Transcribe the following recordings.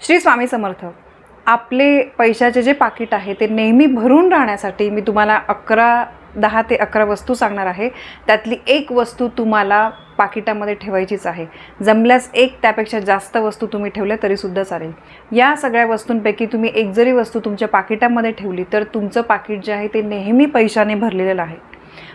श्री स्वामी समर्थ आपले पैशाचे जे पाकिट आहे ते नेहमी भरून राहण्यासाठी मी तुम्हाला अकरा दहा ते अकरा वस्तू सांगणार आहे. त्यातली एक वस्तू तुम्हाला पाकिटामध्ये ठेवायचीच आहे. जमल्यास एक त्यापेक्षा जास्त वस्तू तुम्ही ठेवल्या तरीसुद्धा चालेल. या सगळ्या वस्तूंपैकी तुम्ही एक जरी वस्तू तुमच्या पाकिटामध्ये ठेवली तर तुमचं पाकिट जे आहे ते नेहमी पैशाने भरलेलं आहे.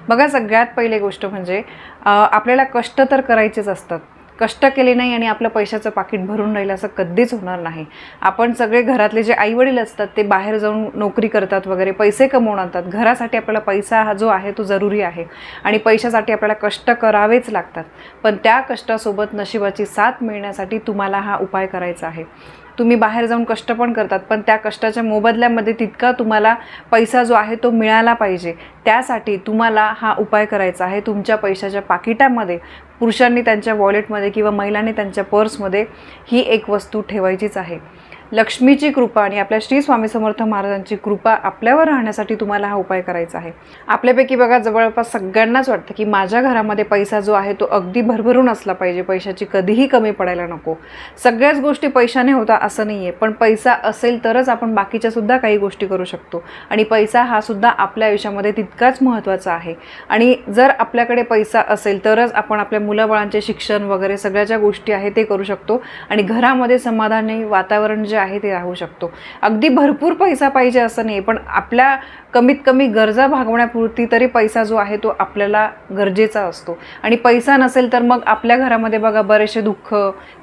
बघा सगळ्यात पहिली गोष्ट म्हणजे आपल्याला कष्ट तर करायचेच असतात. कष्ट केले नाही आणि आपलं पैशाचं पाकिट भरून राहिलं असं कधीच होणार नाही. आपण सगळे घरातले जे आईवडील असतात ते बाहेर जाऊन नोकरी करतात वगैरे पैसे कमवून आणतात. घरासाठी आपल्याला पैसा हा जो आहे तो जरुरी आहे. आणि पैशासाठी आपल्याला कष्ट करावेच लागतात. पण त्या कष्टासोबत नशिबाची साथ मिळण्यासाठी तुम्हाला हा उपाय करायचा आहे. तुम्ही बाहेर जाऊन कष्ट पण करतात पण त्या कष्टाच्या मोबदल्यामध्ये तितका तुम्हाला पैसा जो आहे तो मिळाला पाहिजे. त्यासाठी तुम्हाला हा उपाय करायचा आहे. तुमच्या पैशाच्या पाकिटामध्ये पुरुषांनी त्यांच्या वॉलेटमध्ये किंवा महिलांनी त्यांच्या पर्समध्ये ही एक वस्तू ठेवायचीच आहे. लक्ष्मीची कृपा आणि आपल्या श्री स्वामी समर्थ महाराजांची कृपा आपल्यावर राहण्यासाठी तुम्हाला हा उपाय करायचा आहे. आपल्यापैकी बघा जवळपास सगळ्यांनाच वाटतं की माझ्या घरामध्ये पैसा जो आहे तो अगदी भरभरून असला पाहिजे. पैशाची कधीही कमी पडायला नको. सगळ्याच गोष्टी पैशाने होता असं नाही आहे पण पैसा असेल तरच आपण बाकीच्या सुद्धा काही गोष्टी करू शकतो. आणि पैसा हा सुद्धा आपल्या आयुष्यामध्ये तितकाच महत्त्वाचा आहे. आणि जर आपल्याकडे पैसा असेल तरच आपण आपल्या मुलाबाळांचे शिक्षण वगैरे सगळ्या ज्या गोष्टी आहे ते करू शकतो. आणि घरामध्ये समाधानी वातावरण जे आहे ते राहू शकतो. अगदी भरपूर पैसा पाहिजे असं नाही पण आपल्या कमीत कमी गरजा भागवण्यापुरती तरी पैसा जो आहे तो आपल्याला गरजेचा असतो. आणि पैसा नसेल तर मग आपल्या घरामध्ये बघा बरेचसे दुःख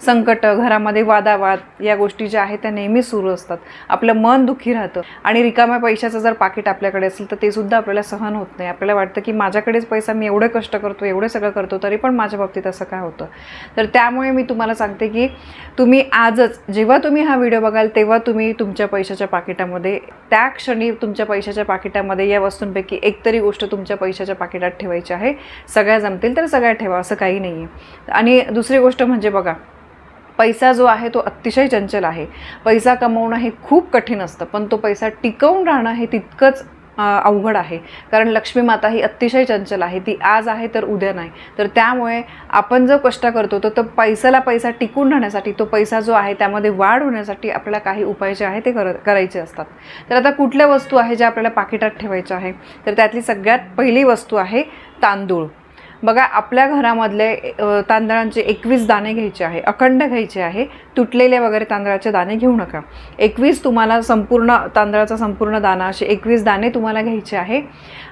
संकट घरामध्ये वादावाद या गोष्टी ज्या आहेत त्या नेहमीच सुरू असतात. आपलं मन दुःखी राहतं. आणि रिकाम्या पैशाचं जर पाकिट आपल्याकडे असेल तर ते सुद्धा आपल्याला सहन होत नाही. आपल्याला वाटतं की माझ्याकडेच पैसा मी एवढे कष्ट करतो एवढे सगळं करतो तरी पण माझ्या बाबतीत असं काय होतं? तर त्यामुळे मी तुम्हाला सांगते की तुम्ही आजच जेव्हा तुम्ही हा व्हिडिओ बघाल तेव्हा तुम्ही तुमच्या पैशाच्या पाकिटामध्ये त्या क्षणी तुमच्या पैशाच्या पाकिटामध्ये या वस्तूंपैकी एक तरी गोष्ट तुमच्या पैशाच्या पाकिटात ठेवायची आहे. सगळ्या जमतील तर सगळ्या ठेवा असं काही नाही आहे आणि दुसरी गोष्ट म्हणजे बघा पैसा जो आहे तो अतिशय चंचल आहे. पैसा कमवणं हे खूप कठीण असतं पण तो पैसा टिकवून राहणं हे तितकंच अवघड आहे. कारण लक्ष्मी माता ही अतिशय चंचल आहे. ती आज आहे तर उद्या नाही. तर त्यामुळे आपण जो कष्ट करतो तर तो पैसाला पैसा टिकून राहण्यासाठी तो पैसा जो आहे त्यामध्ये वाढ होण्यासाठी आपल्याला काही उपाय जे आहे ते कर करायचे असतात. तर आता कुठल्या वस्तू आहे ज्या आपल्याला पाकिटात ठेवायच्या आहे? तर त्यातली सगळ्यात पहिली वस्तू आहे तांदूळ. बघा आपल्या घरामधले तांदळांचे एकवीस दाणे घ्यायचे आहे अखंड घ्यायचे आहे तुटलेले वगैरे तांदळाचे दाणे घेऊ नका. एकवीस तुम्हाला संपूर्ण तांदळाचा संपूर्ण दाणा असे एकवीस दाणे तुम्हाला घ्यायचे आहे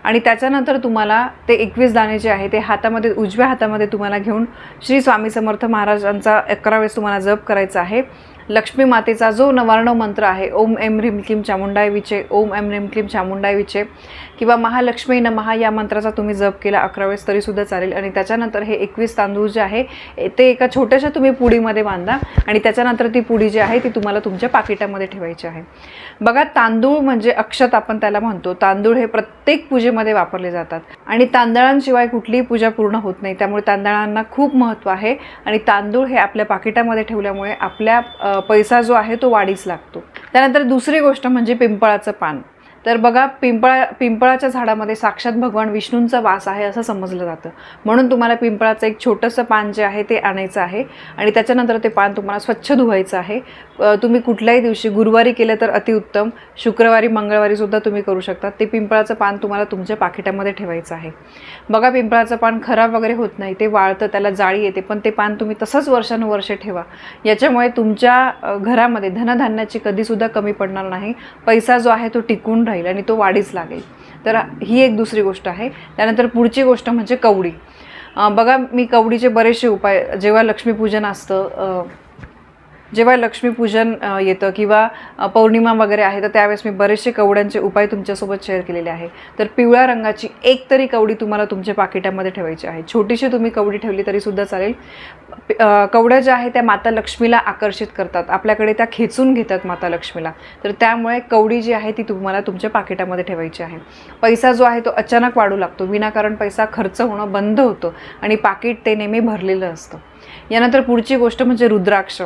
आणि त्याच्यानंतर तुम्हाला ते एकवीस दाणे जे आहे ते हातामध्ये उजव्या हातामध्ये तुम्हाला घेऊन श्री स्वामी समर्थ महाराजांचा अकरा वेळेस तुम्हाला जप करायचा आहे. लक्ष्मी मातेचा जो नवार्णव मंत्र आहे ओम एम ह्रीम क्लीम चामुंडाय विचे ओम एम ह्रीम क्लीम चामुंडाय विचे किंवा महालक्ष्मी नमहा या मंत्राचा तुम्ही जप केला अकरा वेळेस तरीसुद्धा चालेल. आणि त्याच्यानंतर हे एकवीस तांदूळ जे आहे ते एका छोट्याशा तुम्ही पुडीमध्ये बांधा आणि त्याच्यानंतर ती पुडी जी आहे ती तुम्हाला तुमच्या पाकिटामध्ये ठेवायची आहे. बघा तांदूळ म्हणजे अक्षत आपण त्याला म्हणतो. तांदूळ हे प्रत्येक पूजेमध्ये वापरले जातात. आणि तांदळांशिवाय कुठलीही पूजा पूर्ण होत नाही. त्यामुळे तांदळांना खूप महत्त्व आहे. आणि तांदूळ हे आपल्या पाकिटामध्ये ठेवल्यामुळे आपल्या पैसा जो आहे तो वाढीस लागतो. त्यानंतर दुसरी गोष्ट म्हणजे पिंपळाचं पान. तर बघा पिंपळा पिंपळाच्या झाडामध्ये साक्षात भगवान विष्णूंचा वास आहे असं समजलं जातं. म्हणून तुम्हाला पिंपळाचं एक छोटंसं पान जे आहे ते आणायचं आहे. आणि त्याच्यानंतर ते पान तुम्हाला स्वच्छ धुवायचं आहे. तुम्ही कुठल्याही दिवशी गुरुवारी केलं तर अतिउत्तम. शुक्रवारी मंगळवारी सुद्धा तुम्ही करू शकता. ते पिंपळाचं पान तुम्हाला तुमच्या पाकिटामध्ये ठेवायचं आहे. बघा पिंपळाचं पान खराब वगैरे होत नाही. ते वाळतं त्याला जाळी येते पण ते पान तुम्ही तसंच वर्षानुवर्षे ठेवा. याच्यामुळे तुमच्या घरामध्ये धनधान्याची कधीसुद्धा कमी पडणार नाही. पैसा जो आहे तो टिकून राहील. आणि तो वाढीस लागेल. तर ही एक दुसरी गोष्ट आहे. त्यानंतर पुढची गोष्ट म्हणजे कवडी. बघा मी कवडीचे बरेचसे उपाय जेव्हा लक्ष्मीपूजन असतं जेव्हा लक्ष्मीपूजन येतं किंवा पौर्णिमा वगैरे आहे तर त्यावेळेस मी बरेचसे कवड्यांचे उपाय तुमच्यासोबत शेअर केलेले आहे. तर पिवळ्या रंगाची एक तरी कवडी तुम्हाला तुमच्या पाकिटामध्ये ठेवायची आहे. छोटीशी तुम्ही कवडी ठेवली तरीसुद्धा चालेल. कवड्या ज्या आहेत त्या माता लक्ष्मीला आकर्षित करतात. आपल्याकडे त्या खेचून घेतात माता लक्ष्मीला. तर त्यामुळे कवडी जी आहे ती तुम्हाला तुमच्या पाकिटामध्ये ठेवायची आहे. पैसा जो आहे तो अचानक वाढू लागतो. विनाकारण पैसा खर्च होणं बंद होतं आणि पाकिट ते नेहमी भरलेलं असतं. यानंतर पुढची गोष्ट म्हणजे रुद्राक्ष.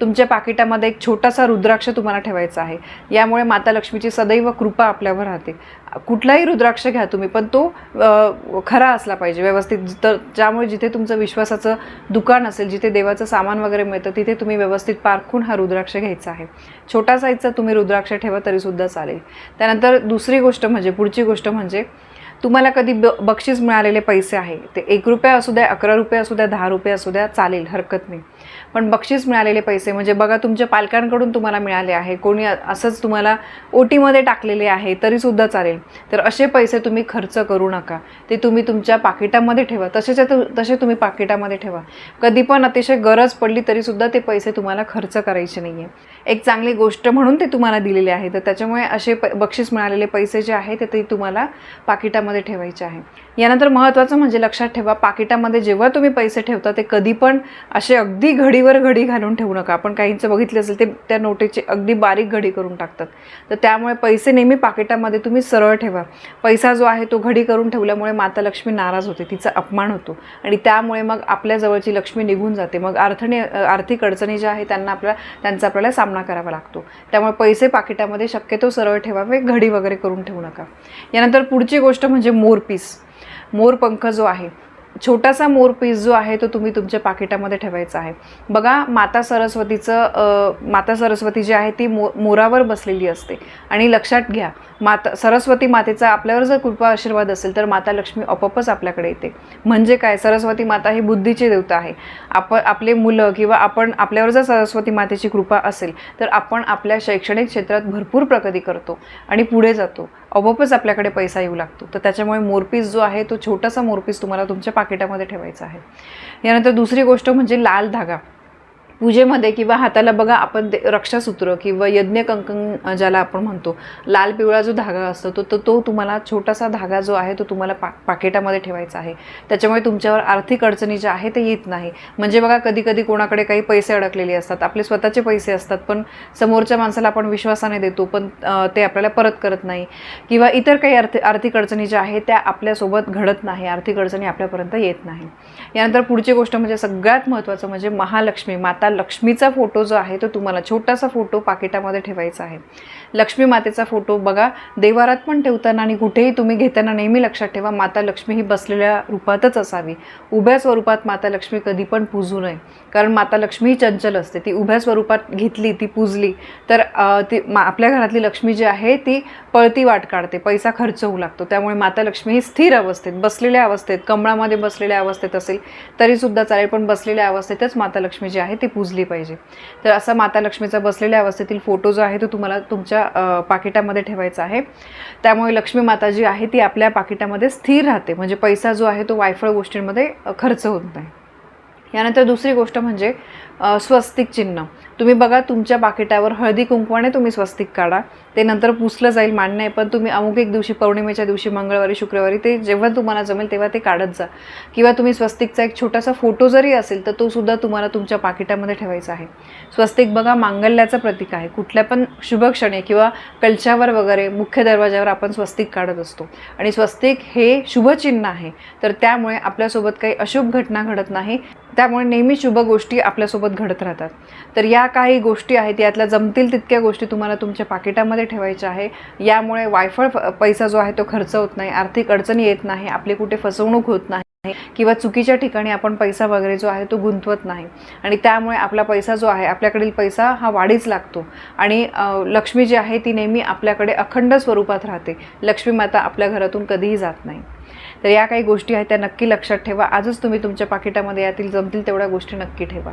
तुमच्या पाकिटामध्ये एक छोटासा रुद्राक्ष तुम्हाला ठेवायचा आहे. यामुळे माता लक्ष्मीची सदैव कृपा आपल्यावर राहते. कुठलाही रुद्राक्ष घ्या तुम्ही पण तो खरा असला पाहिजे व्यवस्थित. तर ज्यामुळे जिथे तुमचं विश्वासाचं दुकान असेल जिथे देवाचं सामान वगैरे मिळतं तिथे तुम्ही व्यवस्थित पारखून हा रुद्राक्ष घ्यायचा आहे. छोटा साईजचा तुम्ही रुद्राक्ष ठेवा तरीसुद्धा चालेल. त्यानंतर दुसरी गोष्ट म्हणजे पुढची गोष्ट म्हणजे तुम्हाला कधी ब बक्षीस मिळालेले पैसे आहे ते एक रुपया असू द्या अकरा रुपये असू द्या दहा रुपये असू द्या चालेल हरकत नाही. पण बक्षीस मिळालेले पैसे म्हणजे बघा तुमच्या पालकांकडून तुम्हाला मिळाले आहे. कोणी असंच तुम्हाला ओटीमध्ये टाकलेले आहे तरीसुद्धा चालेल. तर असे पैसे तुम्ही खर्च करू नका. ते तुम्ही तुमच्या पाकिटामध्ये ठेवा. तसेच्या तसे तुम्ही पाकिटामध्ये ठेवा. कधी पण अतिशय गरज पडली तरीसुद्धा ते पैसे तुम्हाला खर्च करायचे नाही आहे एक चांगली गोष्ट म्हणून ते तुम्हाला दिलेले आहे. तर त्याच्यामुळे असे प बक्षीस मिळालेले पैसे जे आहे ते ते तुम्हाला पाकिटामध्ये ठेवायचे आहे. यानंतर महत्त्वाचं म्हणजे लक्षात ठेवा पाकिटामध्ये जेव्हा तुम्ही पैसे ठेवता ते कधी पण असे अगदी घडीवर घडी घालून ठेवू नका. आपण काहींचं बघितलं असेल ते त्या नोटेची अगदी बारीक घडी करून टाकतात. तर त्यामुळे पैसे नेहमी पाकिटामध्ये तुम्ही सरळ ठेवा. पैसा जो आहे तो घडी करून ठेवल्यामुळे माता लक्ष्मी नाराज होते. तिचा अपमान होतो. आणि त्यामुळे मग आपल्याजवळची लक्ष्मी निघून जाते. मग अर्थने आर्थिक अडचणी ज्या आहे त्यांना आपल्या त्यांचा आपल्याला सामना करावा लागतो. त्यामुळे पैसे पाकिटामध्ये शक्यतो सरळ ठेवावे घडी वगैरे करून ठेवू नका. यानंतर पुढची गोष्ट म्हणजे मोरपीस मोरपंख जो आहे छोटासा मोरपीस जो आहे तो तुम्ही तुमच्या पाकिटामध्ये ठेवायचा आहे. बघा माता सरस्वतीचं माता सरस्वती जी आहे ती मो मोरावर बसलेली असते. आणि लक्षात घ्या माता सरस्वती मातेचा आपल्यावर जर कृपा आशीर्वाद असेल तर माता लक्ष्मी आपोआपच आपल्याकडे येते. म्हणजे काय? सरस्वती माता ही बुद्धीची देवता आहे. आपण आपले मुलं किंवा आपण आपल्यावर जर सरस्वती मातेची कृपा असेल तर आपण आपल्या शैक्षणिक क्षेत्रात भरपूर प्रगती करतो आणि पुढे जातो. आपोआपच आपल्याकडे पैसा येऊ लागतो. तर त्याच्यामुळे मोरपीस जो आहे तो छोटासा मोरपीस तुम्हाला तुमच्या पाकिटामध्ये ठेवायचं आहे. यानंतर दुसरी गोष्ट म्हणजे लाल धागा. पूजेमध्ये किंवा हाताला बघा आपण ते रक्षासूत्र किंवा यज्ञ कंकण ज्याला आपण म्हणतो लाल पिवळा जो धागा असतो तो तो तो तुम्हाला छोटासा धागा जो आहे तो तुम्हाला पा पाकिटामध्ये ठेवायचा आहे. त्याच्यामुळे तुमच्यावर आर्थिक अडचणी ज्या आहे ते येत नाही. म्हणजे बघा कधी कधी कोणाकडे काही पैसे अडकलेले असतात आपले स्वतःचे पैसे असतात पण समोरच्या माणसाला आपण विश्वासाने देतो पण ते आपल्याला परत करत नाही. किंवा इतर काही अर्थ आर्थिक अडचणी ज्या आहेत त्या आपल्यासोबत घडत नाही. आर्थिक अडचणी आपल्यापर्यंत येत नाही. यानंतर पुढची गोष्ट म्हणजे सगळ्यात महत्त्वाचं म्हणजे महालक्ष्मी माता लक्ष्मीचा फोटो जो आहे तो तुम्हाला छोटासा फोटो पाकिटामध्ये ठेवायचा आहे. लक्ष्मी मातेचा फोटो बघा. देवारात पण ठेवताना आणि कुठेही तुम्ही घेताना नेहमी लक्षात ठेवा माता लक्ष्मी ही बसलेल्या रूपातच असावी. उभ्या स्वरूपात माता लक्ष्मी कधी पण पूजू नये. कारण माता लक्ष्मी ही चंचल असते. ती उभ्या स्वरूपात घेतली ती पूजली तर ती मा आपल्या घरातली लक्ष्मी जी आहे ती पळती वाट काढते. पैसा खर्च होऊ लागतो. त्यामुळे माता लक्ष्मी ही स्थिर अवस्थेत बसलेल्या अवस्थेत कमळामध्ये बसलेल्या अवस्थेत असेल तरीसुद्धा चालेल. पण बसलेल्या अवस्थेतच माता लक्ष्मी जी आहे ती पूजली पाहिजे. तर असा माता लक्ष्मीचा बसलेल्या अवस्थेतील फोटो जो आहे तो तुम्हाला तुमच्या पाकिटामध्ये ठेवायचा आहे. त्यामुळे लक्ष्मी माता जी आहे ती आपल्या पाकिटामध्ये स्थिर राहते. म्हणजे पैसा जो आहे तो वायफळ गोष्टींमध्ये खर्च होत नाही. यानंतर दुसरी गोष्ट म्हणजे स्वस्तिक चिन्ह. तुम्ही बघा तुमच्या पाकिटावर हळदी कुंकवाने तुम्ही स्वस्तिक काढा. ते नंतर पुसलं जाईल मान्य आहे पण तुम्ही अमुक एक दिवशी पौर्णिमेच्या दिवशी मंगळवारी शुक्रवारी ते जेव्हा तुम्हाला जमेल तेव्हा ते काढत जा. किंवा तुम्ही स्वस्तिकचा एक छोटासा फोटो जरी असेल तर तो सुद्धा तुम्हाला तुमच्या पाकिटामध्ये ठेवायचा आहे. स्वस्तिक बघा मांगल्याचं प्रतीक आहे. कुठल्या पण शुभक्षणी किंवा कलशावर वगैरे मुख्य दरवाजावर आपण स्वस्तिक काढत असतो. आणि स्वस्तिक हे शुभचिन्ह आहे. तर त्यामुळे आपल्यासोबत काही अशुभ घटना घडत नाही. त्यामुळे नेहमी शुभ गोष्टी आपल्यासोबत घडत राहतात. तर या काही गोष्टी आहेत यातल्या जमतील तितक्या गोष्टी तुम्हाला तुमच्या पाकिटामध्ये ठेवायच्या आहे. यामुळे वायफळ पैसा जो आहे तो खर्च होत नाही आर्थिक अडचणी येत नाही आपली कुठे फसवणूक होत नाही किंवा चुकीच्या ठिकाणी आपण पैसा वगैरे जो आहे तो गुंतवत नाही. आणि त्यामुळे आपला पैसा जो आहे आपल्याकडील पैसा हा वाढीच लागतो. आणि लक्ष्मी जी आहे ती नेहमी आपल्याकडे अखंड स्वरूपात राहते. लक्ष्मी माता आपल्या घरातून कधीही जात नाही. तर या काही गोष्टी आहेत त्या नक्की लक्षात ठेवा. आजच तुम्ही तुमच्या पाकिटामध्ये यातील जमतील तेवढ्या गोष्टी नक्की ठेवा.